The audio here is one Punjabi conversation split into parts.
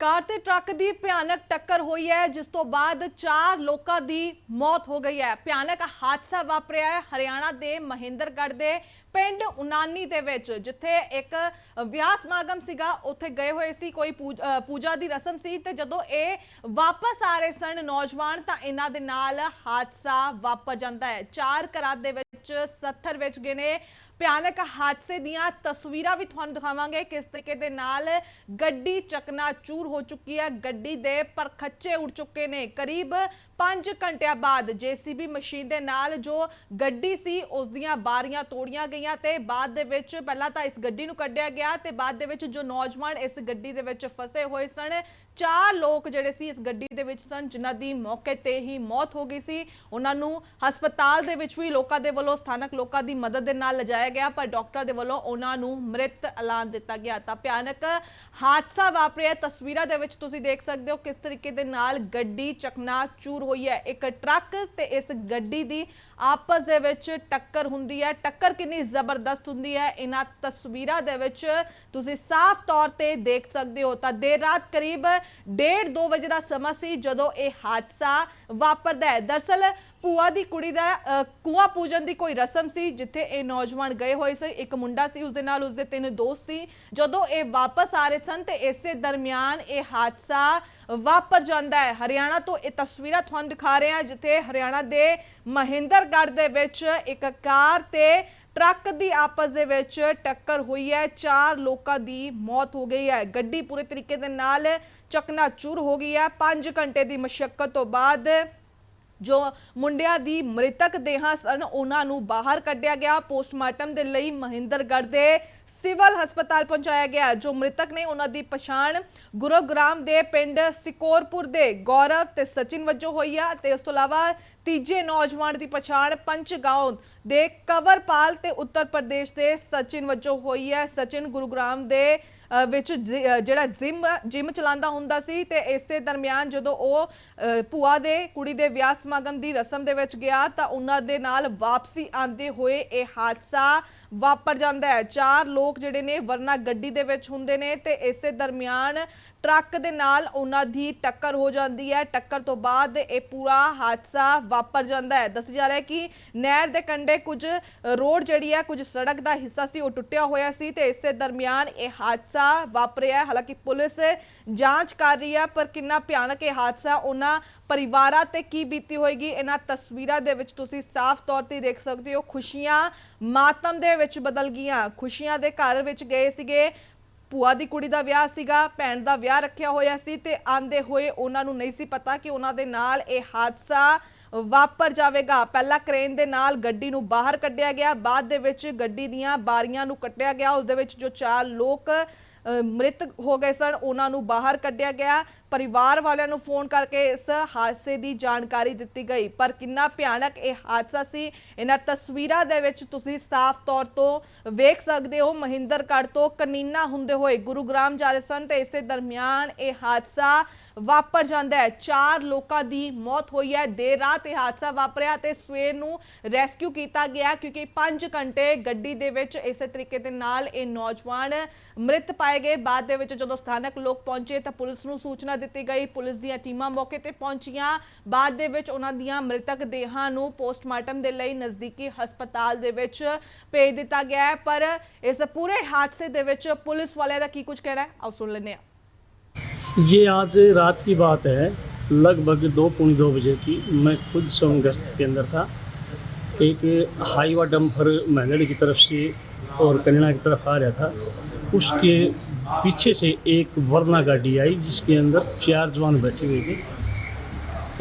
ਕਾਰ ਤੇ ਟਰੱਕ ਦੀ ਭਿਆਨਕ ਟੱਕਰ ਹੋਈ ਹੈ, ਜਿਸ ਤੋਂ ਬਾਅਦ ਚਾਰ ਲੋਕਾਂ ਦੀ ਮੌਤ ਹੋ ਗਈ ਹੈ। ਭਿਆਨਕ ਹਾਦਸਾ ਵਾਪਰਿਆ ਹੈ ਹਰਿਆਣਾ ਦੇ ਮਹਿੰਦਰਗੜ੍ਹ ਦੇ ਪਿੰਡ ਉਨਾਨੀ ਦੇ ਵਿੱਚ, ਜਿੱਥੇ ਇੱਕ ਵਿਆਹ ਸਮਾਗਮ ਸੀਗਾ, ਉੱਥੇ ਗਏ ਹੋਏ ਸੀ, ਕੋਈ ਪੂਜਾ ਦੀ ਰਸਮ ਸੀ ਤੇ ਜਦੋਂ ਇਹ ਵਾਪਸ ਆ ਰਹੇ ਸਨ ਨੌਜਵਾਨ, ਤਾਂ ਇਹਨਾਂ ਦੇ ਨਾਲ ਹਾਦਸਾ ਵਾਪਰ ਜਾਂਦਾ ਹੈ। ਚਾਰ ਘਰਾਂ ਦੇ ਵਿੱਚ 70 ਵਿੱਚ ਗਏ ਨੇ ਭਿਆਨਕ ਹਾਦਸੇ ਦੀਆਂ ਤਸਵੀਰਾਂ ਵੀ ਤੁਹਾਨੂੰ ਦਿਖਾਵਾਂਗੇ। ਕਿਸ ਤਰੀਕੇ ਦੇ ਨਾਲ ਗੱਡੀ ਚਕਨਾ ਚੂਰ ਹੋ ਚੁੱਕੀ ਹੈ, ਗੱਡੀ ਦੇ ਪਰਖੱਚੇ ਉੱਡ ਚੁੱਕੇ ਨੇ। ਕਰੀਬ 5 ਘੰਟਿਆਂ ਬਾਅਦ ਜੀਸੀਬੀ ਮਸ਼ੀਨ ਦੇ ਨਾਲ ਜੋ ਗੱਡੀ ਸੀ, ਉਸ ਦੀਆਂ ਬਾਰੀਆਂ ਤੋੜੀਆਂ ਗਈਆਂ ਤੇ ਬਾਅਦ ਦੇ ਵਿੱਚ ਪਹਿਲਾਂ ਤਾਂ ਇਸ ਗੱਡੀ ਨੂੰ ਕੱਢਿਆ ਗਿਆ ਤੇ ਬਾਅਦ ਦੇ ਵਿੱਚ ਜੋ ਨੌਜਵਾਨ ਇਸ ਗੱਡੀ ਦੇ ਵਿੱਚ ਫਸੇ ਹੋਏ ਸਨ ਚਾਰ ਲੋਕ ਜਿਹੜੇ ਸੀ ਇਸ ਗੱਡੀ ਦੇ ਵਿੱਚ ਸਨ, ਜਿਨ੍ਹਾਂ ਦੀ ਮੌਕੇ ਤੇ ਹੀ ਮੌਤ ਹੋ ਗਈ ਸੀ। ਉਹਨਾਂ ਨੂੰ ਹਸਪਤਾਲ ਦੇ ਵਿੱਚ ਵੀ ਲੋਕਾਂ ਦੇ ਵੱਲੋਂ, ਸਥਾਨਕ ਲੋਕਾਂ ਦੀ ਮਦਦ ਦੇ ਨਾਲ ਲਿਜਾਇਆ ਗਿਆ, ਪਰ ਡਾਕਟਰਾਂ ਦੇ ਵੱਲੋਂ ਉਹਨਾਂ ਨੂੰ ਮ੍ਰਿਤ ਐਲਾਨ ਦਿੱਤਾ ਗਿਆ। ਤਾਂ ਭਿਆਨਕ ਹਾਦਸਾ ਵਾਪਰਿਆ। ਤਸਵੀਰਾਂ ਦੇ ਵਿੱਚ ਤੁਸੀਂ ਦੇਖ ਸਕਦੇ ਹੋ ਕਿਸ ਤਰੀਕੇ ਦੇ ਨਾਲ ਗੱਡੀ ਚਕਨਾ ਚੂਰ ਹੋਈ ਹੈ। ਇੱਕ ਟਰੱਕ ਤੇ ਇਸ ਗੱਡੀ ਦੀ ਆਪਸ ਦੇ ਵਿੱਚ ਟੱਕਰ ਹੁੰਦੀ ਹੈ। ਟੱਕਰ ਕਿੰਨੀ ਜ਼ਬਰਦਸਤ ਹੁੰਦੀ ਹੈ ਇਹਨਾਂ ਤਸਵੀਰਾਂ ਦੇ ਵਿੱਚ ਤੁਸੀਂ ਸਾਫ਼ ਤੌਰ ਤੇ ਦੇਖ ਸਕਦੇ ਹੋ। ਤਾਂ ਦੇਰ ਰਾਤ ਕਰੀਬ 1:30 2 ਵਜੇ ਦਾ ਸਮਾਂ ਸੀ ਜਦੋਂ ਇਹ ਹਾਦਸਾ ਵਾਪਰਦਾ ਹੈ। ਦਰਸਲ ਭੂਆ ਦੀ ਕੁੜੀ ਦਾ ਅ, ਪੂਜਨ ਦੀ ਕੋਈ ਰਸਮ ਸੀ ਜਿੱਥੇ ਇਹ ਨੌਜਵਾਨ ਗਏ ਹੋਏ ਸੀ। ਇੱਕ ਮੁੰਡਾ ਸੀ ਉਸਦੇ ਨਾਲ ਉਸਦੇ ਤਿੰਨ ਦੋਸਤ ਸੀ। ਜਦੋਂ ਇਹ ਵਾਪਸ ਆ ਰਹੇ ਸਨ ਤੇ ਇਸੇ ਦਰਮਿਆਨ ਇਹ ਹਾਦਸਾ ਵਾਪਰ ਜਾਂਦਾ ਹੈ। ਹਰਿਆਣਾ ਤੋਂ ਇਹ ਤਸਵੀਰਾਂ ਤੁਹਾਨੂੰ ਦਿਖਾ ਰਹੇ ਹਾਂ ਜਿੱਥੇ ਹਰਿਆਣਾ ਦੇ ਮਹਿੰਦਰਗੜ੍ਹ ਦੇ ਵਿੱਚ ਇੱਕ ਕਾਰ ਤੇ ਟਰੱਕ ਦੀ ਆਪਸ ਦੇ ਵਿੱਚ ਟੱਕਰ ਹੋਈ ਹੈ। ਚਾਰ ਲੋਕਾਂ ਦੀ ਮੌਤ ਹੋ ਗਈ ਹੈ। ਗੱਡੀ ਪੂਰੇ ਤਰੀਕੇ ਦੇ ਨਾਲ ਚਕਨਾਚੂਰ ਹੋ ਗਈ ਹੈ। 5 ਘੰਟੇ ਦੀ ਮਸ਼ੱਕਤ ਤੋਂ ਬਾਅਦ ਜੋ ਮੁੰਡਿਆਂ ਦੀ ਮ੍ਰਿਤਕ ਦੇਹਾਂ ਸਨ, ਉਹਨਾਂ ਨੂੰ ਬਾਹਰ ਕੱਢਿਆ ਗਿਆ। ਪੋਸਟਮਾਰਟਮ ਦੇ ਲਈ ਮਹਿੰਦਰਗੜ੍ਹ ਦੇ ਸਿਵਲ ਹਸਪਤਾਲ ਪਹੁੰਚਾਇਆ ਗਿਆ। ਜੋ ਮ੍ਰਿਤਕ ਨੇ, ਉਹਨਾਂ ਦੀ ਪਛਾਣ ਗੁਰੂਗ੍ਰਾਮ ਦੇ ਪਿੰਡ ਸਿਕੋਰਪੁਰ ਦੇ ਗੌਰਵ ਤੇ ਸਚਿਨ ਵਜੋਂ ਹੋਈ ਆ ਤੇ ਇਸ ਤੋਂ ਇਲਾਵਾ ਤੀਜੇ ਨੌਜਵਾਨ ਦੀ ਪਛਾਣ ਪੰਚਗਾਉਂ ਦੇ ਕਵਰਪਾਲ ਤੇ ਉੱਤਰ ਪ੍ਰਦੇਸ਼ ਦੇ ਸਚਿਨ ਵਜੋਂ ਹੋਈ ਹੈ। ਸਚਿਨ ਗੁਰੂਗ੍ਰਾਮ ਦੇ ਵਿੱਚ ਜਿ- ਜਿਹੜਾ ਜਿਮ ਜਿਮ ਚਲਾਉਂਦਾ ਹੁੰਦਾ ਸੀ ਤੇ ਇਸੇ ਦਰਮਿਆਨ ਜਦੋਂ ਉਹ ਭੂਆ ਦੇ, ਕੁੜੀ ਦੇ ਵਿਆਹ ਸਮਾਗਮ ਦੀ ਰਸਮ ਦੇ ਵਿੱਚ ਗਿਆ ਤਾਂ ਉਹਨਾਂ ਦੇ ਨਾਲ ਵਾਪਸੀ ਆਂਦੇ ਹੋਏ ਇਹ ਹਾਦਸਾ ਵਾਪਰ ਜਾਂਦਾ ਹੈ। ਚਾਰ ਲੋਕ ਜਿਹੜੇ ਨੇ ਵਰਨਾ ਗੱਡੀ ਦੇ ਵਿੱਚ ਹੁੰਦੇ ਨੇ ਤੇ ਇਸੇ ਦਰਮਿਆਨ ਟਰੱਕ ਦੇ ਨਾਲ ਉਹਨਾਂ ਦੀ ਟੱਕਰ ਹੋ ਜਾਂਦੀ ਹੈ। ਟੱਕਰ ਤੋਂ ਬਾਅਦ ਇਹ ਪੂਰਾ ਹਾਦਸਾ ਵਾਪਰ ਜਾਂਦਾ ਹੈ। ਦੱਸਿਆ ਜਾ ਰਿਹਾ ਹੈ ਕਿ ਨਹਿਰ ਦੇ ਕੰਢੇ ਕੁਝ ਰੋਡ ਜਿਹੜੀ ਹੈ, ਕੁਝ ਸੜਕ ਦਾ ਹਿੱਸਾ ਸੀ, ਉਹ ਟੁੱਟਿਆ ਹੋਇਆ ਸੀ ਤੇ ਇਸੇ ਦਰਮਿਆਨ ਇਹ ਹਾਦਸਾ ਵਾਪਰਿਆ ਹਾਲਾਂਕਿ ਪੁਲਿਸ ਜਾਂਚ ਕਰ ਰਹੀ ਹੈ, ਪਰ ਕਿੰਨਾ ਭਿਆਨਕ ਇਹ ਹਾਦਸਾ, ਉਹਨਾਂ ਪਰਿਵਾਰਾਂ ਤੇ ਕੀ ਬੀਤੀ ਹੋਏਗੀ, ਇਹਨਾਂ ਤਸਵੀਰਾਂ ਦੇ ਵਿੱਚ ਤੁਸੀਂ ਸਾਫ਼ ਤੌਰ ਤੇ ਦੇਖ ਸਕਦੇ ਹੋ। ਖੁਸ਼ੀਆਂ ਮਾਤਮ ਦੇ ਵਿੱਚ ਬਦਲ ਗਈਆਂ। ਖੁਸ਼ੀਆਂ ਦੇ ਘਰ ਵਿੱਚ ਗਏ ਸੀਗੇ ਭੂਆ ਦੀ ਕੁੜੀ ਦਾ ਵਿਆਹ ਸੀਗਾ ਭੈਣ ਦਾ ਵਿਆਹ ਰੱਖਿਆ ਹੋਇਆ ਸੀ ਤੇ ਆਂਦੇ ਹੋਏ ਉਹਨਾਂ ਨੂੰ ਨਹੀਂ ਸੀ ਪਤਾ ਕਿ ਉਹਨਾਂ ਦੇ ਨਾਲ ਇਹ ਹਾਦਸਾ ਵਾਪਰ ਜਾਵੇਗਾ। ਪਹਿਲਾਂ ਕ੍ਰੇਨ ਦੇ ਨਾਲ ਗੱਡੀ ਨੂੰ ਬਾਹਰ ਕੱਢਿਆ ਗਿਆ ਬਾਅਦ ਦੇ ਵਿੱਚ ਗੱਡੀ ਦੀਆਂ ਬਾਰੀਆਂ ਨੂੰ ਕੱਟਿਆ ਗਿਆ ਉਸ ਦੇ ਵਿੱਚ ਜੋ ਚਾਰ ਲੋਕ ਅ, ਮ੍ਰਿਤ ਹੋ ਗਏ ਸਨ ਉਹਨਾਂ ਨੂੰ ਬਾਹਰ ਕੱਢਿਆ ਗਿਆ। ਪਰਿਵਾਰ ਵਾਲਿਆਂ ਨੂੰ ਫੋਨ ਕਰਕੇ ਇਸ ਹਾਦਸੇ ਦੀ ਜਾਣਕਾਰੀ ਦਿੱਤੀ ਗਈ। ਪਰ ਕਿੰਨਾ ਭਿਆਨਕ ਇਹ ਹਾਦਸਾ ਸੀ, ਇਹਨਾਂ ਤਸਵੀਰਾਂ ਦੇ ਵਿੱਚ ਤੁਸੀਂ ਸਾਫ਼ ਤੌਰ ਤੋਂ ਵੇਖ ਸਕਦੇ ਹੋ, ਮਹਿੰਦਰਗੜ੍ਹ ਤੋਂ ਕਨੀਨਾ ਹੁੰਦੇ ਹੋਏ ਗੁਰੂਗ੍ਰਾਮ ਜਾ ਰਹੇ ਸਨ ਤੇ ਇਸੇ ਦਰਮਿਆਨ ਇਹ ਹਾਦਸਾ ਵਾਪਰ ਜਾਂਦਾ ਹੈ। ਚਾਰ ਲੋਕਾਂ ਦੀ ਮੌਤ ਹੋਈ ਹੈ, ਦੇਰ ਰਾਤ ਇਹ ਹਾਦਸਾ ਵਾਪਰਿਆ ਤੇ ਸਵੇਰ ਨੂੰ ਰੈਸਕਿਊ ਕੀਤਾ ਗਿਆ ਕਿਉਂਕਿ 5 ਘੰਟੇ ਗੱਡੀ ਦੇ ਵਿੱਚ ਇਸੇ ਤਰੀਕੇ ਦੇ ਨਾਲ ਇਹ ਨੌਜਵਾਨ ਮ੍ਰਿਤ ਪਾਏ ਗਏ। ਬਾਅਦ ਦੇ ਵਿੱਚ ਜਦੋਂ ਸਥਾਨਕ ਲੋਕ ਪਹੁੰਚੇ ਤਾਂ ਪੁਲਿਸ ਨੂੰ ਸੂਚਨਾ ਦਿੱਤੀ ਗਈ ਪੁਲਿਸ ਦੀਆਂ ਟੀਮਾਂ ਮੌਕੇ ਤੇ ਪਹੁੰਚੀਆਂ ਬਾਅਦ ਦੇ ਵਿੱਚ ਉਹਨਾਂ ਦੀਆਂ ਮ੍ਰਿਤਕ ਦੇਹਾਂ ਨੂੰ ਪੋਸਟਮਾਰਟਮ ਦੇ ਲਈ ਨਜ਼ਦੀਕੀ ਹਸਪਤਾਲ ਦੇ ਵਿੱਚ ਭੇਜ ਦਿੱਤਾ ਗਿਆ ਹੈ ਪਰ ਇਸ ਪੂਰੇ ਹਾਦਸੇ ਦੇ ਵਿੱਚ ਪੁਲਿਸ ਵਾਲਿਆਂ ਦਾ ਕੀ ਕੁਝ ਕਹਿਣਾ ਹੈ ਆਓ ਸੁਣ ਲੈਂਦੇ ਹਾਂ ये आज रात की बात है लगभग दो पौनी दो बजे की मैं खुद सोम गश्त के अंदर था एक हाईवा डंपर महंगड़ी की तरफ़ से और कन्या की तरफ़ आ रहा था। उसके पीछे से एक वरना गाड़ी आई, जिसके अंदर चार जवान बैठे हुए थे।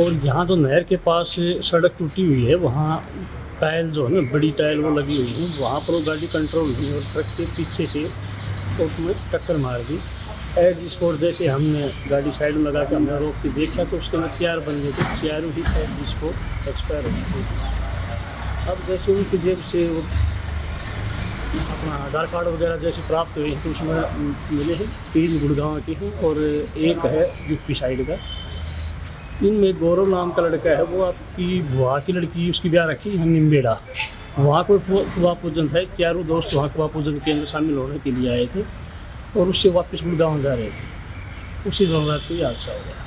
और यहाँ तो नहर के पास सड़क टूटी हुई है, वहाँ टायल जो है ना, बड़ी टायल वो लगी हुई है। वहाँ पर वो गाड़ी कंट्रोल हुई और ट्रक के पीछे से उसमें टक्कर मार दी। एड स्पोर्ट जैसे हमने गाड़ी साइड में लगा के हमने रोक के देखा तो उसके अंदर चार बंदे थे। चारों ही एड स्पोर्ट एक्सपायर हो चुके थे। अब जैसे उनकी जेब से वो अपना आधार कार्ड वगैरह जैसे प्राप्त हुए तो उसमें मिले हैं, तीन गुड़गांव के हैं और एक है यूपी साइड का। इनमें गौरव नाम का लड़का है, वो आपकी बुआ की लड़की उसकी ब्याह रखी है, निम्बेड़ा। वहाँ कोई कुआ पूजन था, चारों दोस्त वहाँ कुआ पूजन के अंदर शामिल होने के लिए आए थे और उससे वापस गुड़गांव जा रहे थे। उसी दौरान ये हादसा हो गया।